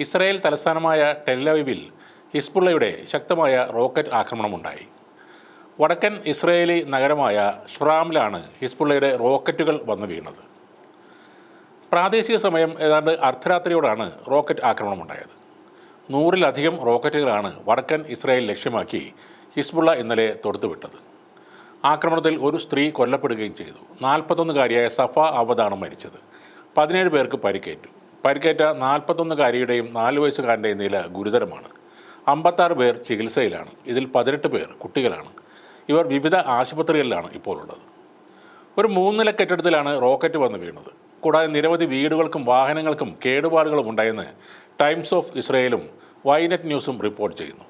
Israel തലസ്ഥാനമായ ടെല്ലവിവിൽ ഹിസ്ബുള്ളയുടെ ശക്തമായ റോക്കറ്റ് ആക്രമണമുണ്ടായി. വടക്കൻ ഇസ്രായേലി നഗരമായ ഷ്രാമിലാണ് ഹിസ്ബുള്ളയുടെ റോക്കറ്റുകൾ വന്നു വീണത്. പ്രാദേശിക സമയം ഏതാണ്ട് അർദ്ധരാത്രിയോടാണ് റോക്കറ്റ് ആക്രമണമുണ്ടായത്. നൂറിലധികം റോക്കറ്റുകളാണ് വടക്കൻ ഇസ്രായേൽ ലക്ഷ്യമാക്കി ഹിസ്ബുള്ള ഇന്നലെ തൊടുത്തുവിട്ടത്. ആക്രമണത്തിൽ ഒരു സ്ത്രീ കൊല്ലപ്പെടുകയും ചെയ്തു. നാൽപ്പത്തൊന്നുകാരിയായ സഫ അവദാണ് മരിച്ചത്. പതിനേഴ് പേർക്ക് പരിക്കേറ്റു. പരിക്കേറ്റ നാൽപ്പത്തൊന്നുകാരിയുടെയും നാല് വയസ്സുകാരന്റെയും നില ഗുരുതരമാണ്. അമ്പത്താറ് പേർ ചികിത്സയിലാണ്. ഇതിൽ പതിനെട്ട് പേർ കുട്ടികളാണ്. ഇവർ വിവിധ ആശുപത്രികളിലാണ് ഇപ്പോൾ ഉള്ളത് ഒരു മൂന്നില കെട്ടിടത്തിലാണ് റോക്കറ്റ് വന്ന് വീണത്. കൂടാതെ നിരവധി വീടുകൾക്കും വാഹനങ്ങൾക്കും കേടുപാടുകളും ഉണ്ടായെന്ന് ടൈംസ് ഓഫ് ഇസ്രയേലും വൈനെറ്റ് ന്യൂസും റിപ്പോർട്ട് ചെയ്യുന്നു.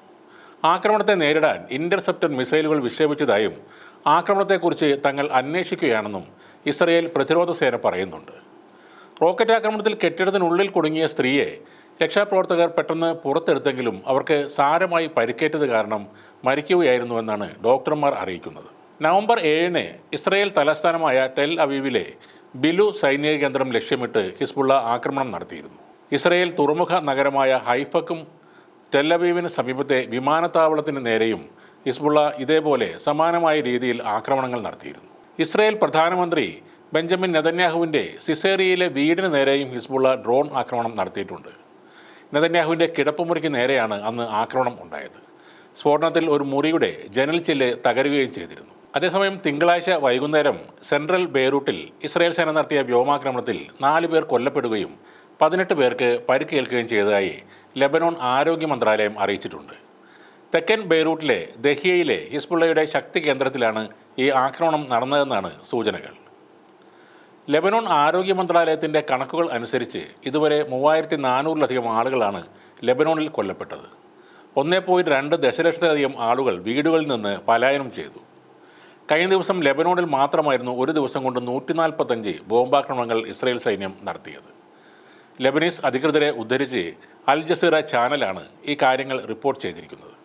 ആക്രമണത്തെ നേരിടാൻ ഇന്റർസെപ്റ്റർ മിസൈലുകൾ വിക്ഷേപിച്ചതായും ആക്രമണത്തെക്കുറിച്ച് തങ്ങൾ അന്വേഷിക്കുകയാണെന്നും ഇസ്രയേൽ പ്രതിരോധ സേന പറയുന്നുണ്ട്. റോക്കറ്റ് ആക്രമണത്തിൽ കെട്ടിടത്തിനുള്ളിൽ കുടുങ്ങിയ സ്ത്രീയെ രക്ഷാപ്രവർത്തകർ പെട്ടെന്ന് പുറത്തെടുത്തെങ്കിലും അവർക്ക് സാരമായി പരിക്കേറ്റത് കാരണം മരിക്കുകയായിരുന്നുവെന്നാണ് ഡോക്ടർമാർ അറിയിക്കുന്നത്. നവംബർ ഏഴിന് ഇസ്രയേൽ തലസ്ഥാനമായ ടെൽ അവീവിലെ ബിലു സൈനിക കേന്ദ്രം ലക്ഷ്യമിട്ട് ഹിസ്ബുള്ള ആക്രമണം നടത്തിയിരുന്നു. ഇസ്രയേൽ തുറമുഖ നഗരമായ ഹൈഫക്കും ടെല്ലവീവിന് സമീപത്തെ വിമാനത്താവളത്തിന് നേരെയും ഹിസ്ബുള്ള ഇതേപോലെ സമാനമായ രീതിയിൽ ആക്രമണങ്ങൾ നടത്തിയിരുന്നു. ഇസ്രയേൽ പ്രധാനമന്ത്രി ബെഞ്ചമിൻ നെതന്യാഹുവിന്റെ സിസേറിയയിലെ വീടിന് നേരെയും ഹിസ്ബുള്ള ഡ്രോൺ ആക്രമണം നടത്തിയിട്ടുണ്ട്. നെതന്യാഹുവിന്റെ കിടപ്പുമുറിക്ക് നേരെയാണ് അന്ന് ആക്രമണം ഉണ്ടായത്. സ്ഫോടനത്തിൽ ഒരു മുറിയുടെ ജനൽ ചില്ല് തകരുകയും ചെയ്തിരുന്നു. അതേസമയം തിങ്കളാഴ്ച വൈകുന്നേരം സെൻട്രൽ ബെയ്റൂട്ടിൽ ഇസ്രായേൽ സേന നടത്തിയ വ്യോമാക്രമണത്തിൽ നാല് പേർ കൊല്ലപ്പെടുകയും പതിനെട്ട് പേർക്ക് പരിക്കേൽക്കുകയും ചെയ്തതായി ലെബനോൺ ആരോഗ്യ മന്ത്രാലയം അറിയിച്ചിട്ടുണ്ട്. തെക്കൻ ബെയ്റൂട്ടിലെ ദഹിയയിലെ ഹിസ്ബുള്ളയുടെ ശക്തി കേന്ദ്രത്തിലാണ് ഈ ആക്രമണം നടന്നതെന്നാണ് സൂചനകൾ. ലെബനോൺ ആരോഗ്യ മന്ത്രാലയത്തിന്റെ കണക്കുകൾ അനുസരിച്ച് ഇതുവരെ മൂവായിരത്തി നാനൂറിലധികം ആളുകളാണ് ലെബനോണിൽ കൊല്ലപ്പെട്ടത്. ഒന്നേ പോയിന്റ് രണ്ട് ദശലക്ഷത്തിലധികം ആളുകൾ വീടുകളിൽ നിന്ന് പലായനം ചെയ്തു. കഴിഞ്ഞ ദിവസം ലെബനോണിൽ മാത്രമായിരുന്നു ഒരു ദിവസം കൊണ്ട് നൂറ്റി നാൽപ്പത്തഞ്ച് ബോംബാക്രമണങ്ങൾ ഇസ്രയേൽ സൈന്യം നടത്തിയത്. ലെബനീസ് അധികൃതരെ ഉദ്ധരിച്ച് അൽ ജസീറ ചാനലാണ് ഈ കാര്യങ്ങൾ റിപ്പോർട്ട് ചെയ്തിരിക്കുന്നത്.